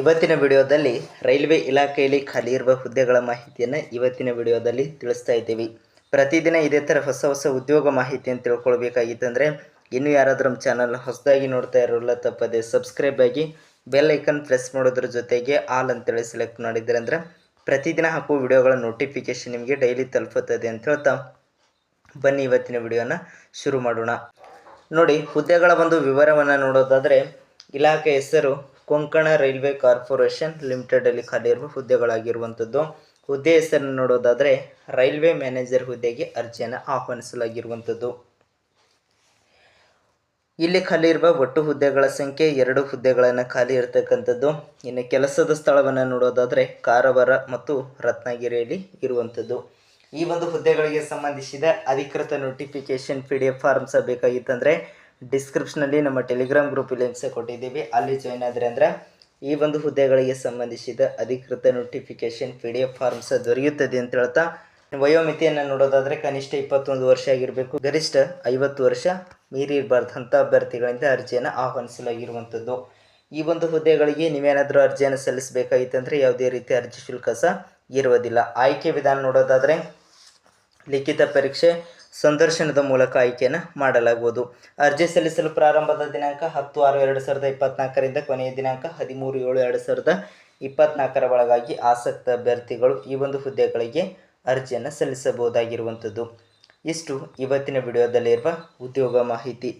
ಇವತ್ತಿನ ವಿಡಿಯೋದಲ್ಲಿ ರೈಲ್ವೆ ಇಲಾಖೆಯಲ್ಲಿ ಖಾಲಿ ಇರುವ ಹುದ್ದೆಗಳ ಮಾಹಿತಿಯನ್ನು ಇವತ್ತಿನ ವಿಡಿಯೋದಲ್ಲಿ ತಿಳಿಸ್ತಾ ಇದ್ದೀವಿ. ಪ್ರತಿದಿನ ಇದೇ ಥರ ಹೊಸ ಹೊಸ ಉದ್ಯೋಗ ಮಾಹಿತಿಯನ್ನು ತಿಳ್ಕೊಳ್ಬೇಕಾಗಿತ್ತಂದರೆ ಇನ್ನೂ ಯಾರಾದರೂ ನಮ್ಮ ಚಾನಲ್ ಹೊಸದಾಗಿ ನೋಡ್ತಾ ಇರೋಲ್ಲ ತಪ್ಪದೆ ಸಬ್ಸ್ಕ್ರೈಬ್ ಆಗಿ ಬೆಲ್ ಐಕನ್ ಪ್ರೆಸ್ ಮಾಡೋದ್ರ ಜೊತೆಗೆ ಆಲ್ ಅಂತೇಳಿ ಸೆಲೆಕ್ಟ್ ಮಾಡಿದ್ದೀರ ಅಂದರೆ ಪ್ರತಿದಿನ ಹಾಕುವ ವಿಡಿಯೋಗಳ ನೋಟಿಫಿಕೇಶನ್ ನಿಮಗೆ ಡೈಲಿ ತಲುಪುತ್ತದೆ ಅಂತ ಹೇಳ್ತಾ ಬನ್ನಿ ಇವತ್ತಿನ ವಿಡಿಯೋನ ಶುರು ಮಾಡೋಣ. ನೋಡಿ, ಹುದ್ದೆಗಳ ಒಂದು ವಿವರವನ್ನು ನೋಡೋದಾದರೆ ಇಲಾಖೆ ಹೆಸರು ಕೊಂಕಣ ರೈಲ್ವೆ ಕಾರ್ಪೊರೇಷನ್ ಲಿಮಿಟೆಡಲ್ಲಿ ಖಾಲಿ ಇರುವ ಹುದ್ದೆಗಳಾಗಿರುವಂಥದ್ದು. ಹುದ್ದೆ ಹೆಸರನ್ನು ನೋಡೋದಾದರೆ ರೈಲ್ವೆ ಮ್ಯಾನೇಜರ್ ಹುದ್ದೆಗೆ ಅರ್ಜಿಯನ್ನು ಆಹ್ವಾನಿಸಲಾಗಿರುವಂಥದ್ದು. ಇಲ್ಲಿ ಖಾಲಿ ಇರುವ ಒಟ್ಟು ಹುದ್ದೆಗಳ ಸಂಖ್ಯೆ ಎರಡು ಹುದ್ದೆಗಳನ್ನು ಖಾಲಿ ಇರತಕ್ಕಂಥದ್ದು. ಇನ್ನು ಕೆಲಸದ ಸ್ಥಳವನ್ನು ನೋಡೋದಾದರೆ ಕಾರವಾರ ಮತ್ತು ರತ್ನಗಿರಿಯಲ್ಲಿ ಇರುವಂಥದ್ದು. ಈ ಒಂದು ಹುದ್ದೆಗಳಿಗೆ ಸಂಬಂಧಿಸಿದ ಅಧಿಕೃತ notification P D F forms ಬೇಕಾಗಿತ್ತಂದರೆ ಡಿಸ್ಕ್ರಿಪ್ಷನಲ್ಲಿ ನಮ್ಮ ಟೆಲಿಗ್ರಾಮ್ ಗ್ರೂಪ್ ಲಿಂಕ್ಸ್ ಕೊಟ್ಟಿದ್ದೀವಿ. ಅಲ್ಲಿ ಜಾಯ್ನ್ ಆದರೆ ಅಂದರೆ ಈ ಒಂದು ಹುದ್ದೆಗಳಿಗೆ ಸಂಬಂಧಿಸಿದ ಅಧಿಕೃತ notification P D F forms ದೊರೆಯುತ್ತದೆ ಅಂತ ಹೇಳ್ತಾ ವಯೋಮಿತಿಯನ್ನು ನೋಡೋದಾದರೆ ಕನಿಷ್ಠ ಇಪ್ಪತ್ತೊಂದು ವರ್ಷ ಆಗಿರಬೇಕು. ಗರಿಷ್ಠ ಐವತ್ತು ವರ್ಷ ಮೀರಿರಬಾರ್ದು ಅಭ್ಯರ್ಥಿಗಳಿಂದ ಅರ್ಜಿಯನ್ನು ಆಹ್ವಾನಿಸಲಾಗಿರುವಂಥದ್ದು. ಈ ಒಂದು ಹುದ್ದೆಗಳಿಗೆ ನೀವೇನಾದರೂ ಅರ್ಜಿಯನ್ನು ಸಲ್ಲಿಸಬೇಕಾಗಿತ್ತಂದರೆ ಯಾವುದೇ ರೀತಿ ಅರ್ಜಿ ಶುಲ್ಕ ಸಹ ಇರುವುದಿಲ್ಲ. ಆಯ್ಕೆ ವಿಧಾನ ನೋಡೋದಾದರೆ ಲಿಖಿತ ಪರೀಕ್ಷೆ ಸಂದರ್ಶನದ ಮೂಲಕ ಆಯ್ಕೆಯನ್ನು ಮಾಡಲಾಗುವುದು ಅರ್ಜಿ ಸಲ್ಲಿಸಲು ಪ್ರಾರಂಭದ ದಿನಾಂಕ ಹತ್ತು ಆರು ಎರಡು ಸಾವಿರದ ಇಪ್ಪತ್ನಾಲ್ಕರಿಂದ ಕೊನೆಯ ದಿನಾಂಕ ಹದಿಮೂರು ಏಳು ಎರಡು ಸಾವಿರದ ಇಪ್ಪತ್ನಾಲ್ಕರ ಒಳಗಾಗಿ ಆಸಕ್ತ ಅಭ್ಯರ್ಥಿಗಳು ಈ ಒಂದು ಹುದ್ದೆಗಳಿಗೆ ಅರ್ಜಿಯನ್ನು ಸಲ್ಲಿಸಬಹುದಾಗಿರುವಂಥದ್ದು. ಇಷ್ಟು ಇವತ್ತಿನ ವಿಡಿಯೋದಲ್ಲಿರುವ ಉದ್ಯೋಗ ಮಾಹಿತಿ.